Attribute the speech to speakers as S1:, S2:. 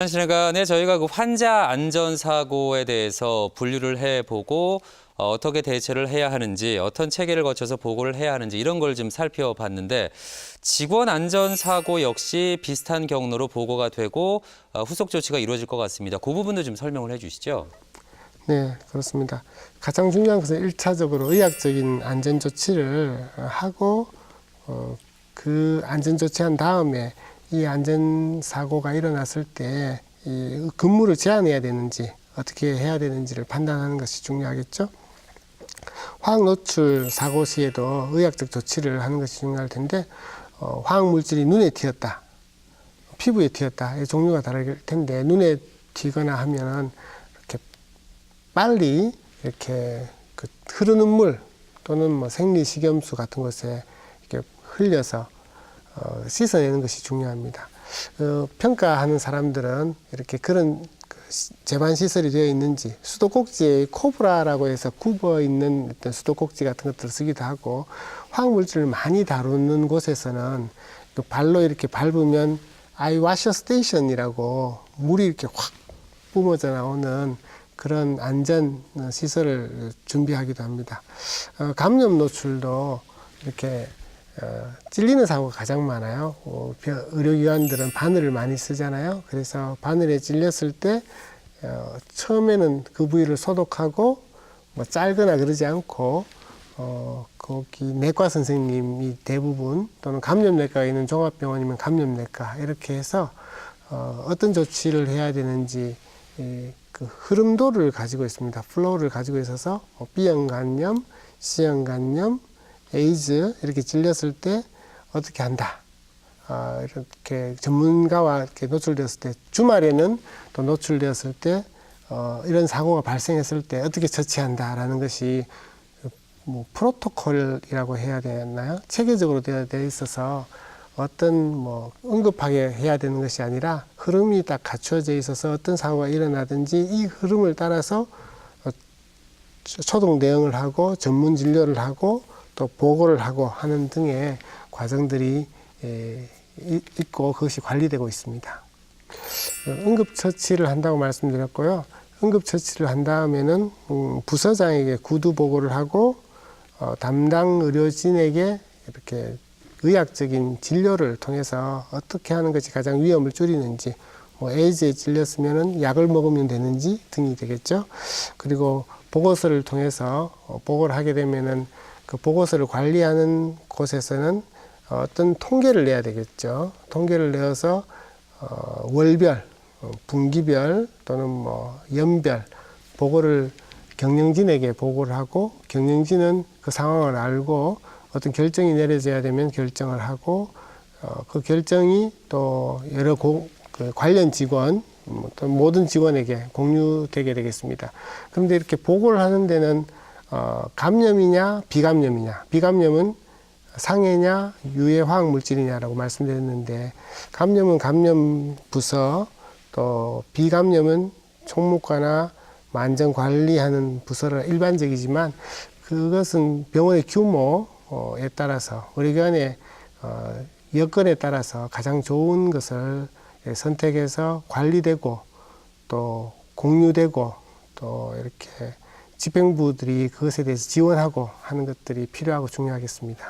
S1: 지난 시간에 저희가 그 환자 안전 사고에 대해서 분류를 해보고 어, 어떻게 대처를 해야 하는지 어떤 체계를 거쳐서 보고를 해야 하는지 이런 걸 좀 살펴봤는데 직원 안전 사고 역시 비슷한 경로로 보고가 되고 어, 후속 조치가 이루어질 것 같습니다. 그 부분도 좀 설명을 해주시죠.
S2: 네, 그렇습니다. 가장 중요한 것은 일차적으로 의학적인 안전 조치를 하고 어, 그 안전 조치한 다음에 이 안전 사고가 일어났을 때 이 근무를 제한해야 되는지 어떻게 해야 되는지를 판단하는 것이 중요하겠죠. 화학 노출 사고 시에도 의학적 조치를 하는 것이 중요할 텐데 어, 화학 물질이 눈에 튀었다, 피부에 튀었다. 이 종류가 다를 텐데 눈에 튀거나 하면은 이렇게 빨리 이렇게 그 흐르는 물 또는 뭐 생리식염수 같은 것에 이렇게 흘려서 어, 씻어내는 것이 중요합니다. 어, 평가하는 사람들은 이렇게 그런 그 시- 제반 시설이 되어 있는지 수도꼭지에 코브라라고 해서 굽어 있는 어떤 수도꼭지 같은 것들을 쓰기도 하고 화학물질을 많이 다루는 곳에서는 그 발로 이렇게 밟으면 아이와셔 스테이션이라고 물이 이렇게 확 뿜어져 나오는 그런 안전 시설을 준비하기도 합니다. 어, 감염 노출도 이렇게 어, 찔리는 사고가 가장 많아요. 어, 벼- 의료기관들은 바늘을 많이 쓰잖아요. 그래서 바늘에 찔렸을 때 어, 처음에는 그 부위를 소독하고 뭐 짤거나 그러지 않고 어, 거기 내과 선생님이 대부분 또는 감염내과가 있는 종합병원이면 감염내과 이렇게 해서 어, 어떤 조치를 해야 되는지 이, 그 흐름도를 가지고 있습니다. 플로우를 가지고 있어서 어, B형 간염, C형 간염, 에이즈 이렇게 찔렸을 때 어떻게 한다. 아, 이렇게 전문가와 이렇게 노출되었을 때 주말에는 또 노출되었을 때 어, 이런 사고가 발생했을 때 어떻게 처치한다라는 것이 뭐 프로토콜이라고 해야 되나요? 체계적으로 되어 있어서 어떤 뭐 응급하게 해야 되는 것이 아니라 흐름이 딱 갖추어져 있어서 어떤 사고가 일어나든지 이 흐름을 따라서 어, 초- 초동 대응을 하고 전문 진료를 하고 또 보고를 하고 하는 등의 과정들이 에, 이- 있고 그것이 관리되고 있습니다. 어, 응급처치를 한다고 말씀드렸고요. 응급처치를 한 다음에는 음, 부서장에게 구두 보고를 하고 어, 담당 의료진에게 이렇게 의학적인 진료를 통해서 어떻게 하는 것이 가장 위험을 줄이는지 뭐 에이즈에 찔렸으면은 약을 먹으면 되는지 등이 되겠죠. 그리고 보고서를 통해서 어, 보고를 하게 되면은 그 보고서를 관리하는 곳에서는 어떤 통계를 내야 되겠죠. 통계를 내어서 어, 월별, 어, 분기별 또는 뭐 연별 보고를 경영진에게 보고를 하고 경영진은 그 상황을 알고 어떤 결정이 내려져야 되면 결정을 하고 어, 그 결정이 또 여러 고, 그 관련 직원 뭐또 모든 직원에게 공유되게 되겠습니다. 그런데 이렇게 보고를 하는 데는 어, 감염이냐 비감염이냐. 비감염은 상해냐 유해 화학 물질이냐라고 말씀드렸는데 감염은 감염 부서 또 비감염은 총무과나 만정 관리하는 부서라 일반적이지만 그것은 병원의 규모에 따라서 의료기관의 어, 여건에 따라서 가장 좋은 것을 선택해서 관리되고 또 공유되고 또 이렇게 집행부들이 그것에 대해서 지원하고 하는 것들이 필요하고 중요하겠습니다.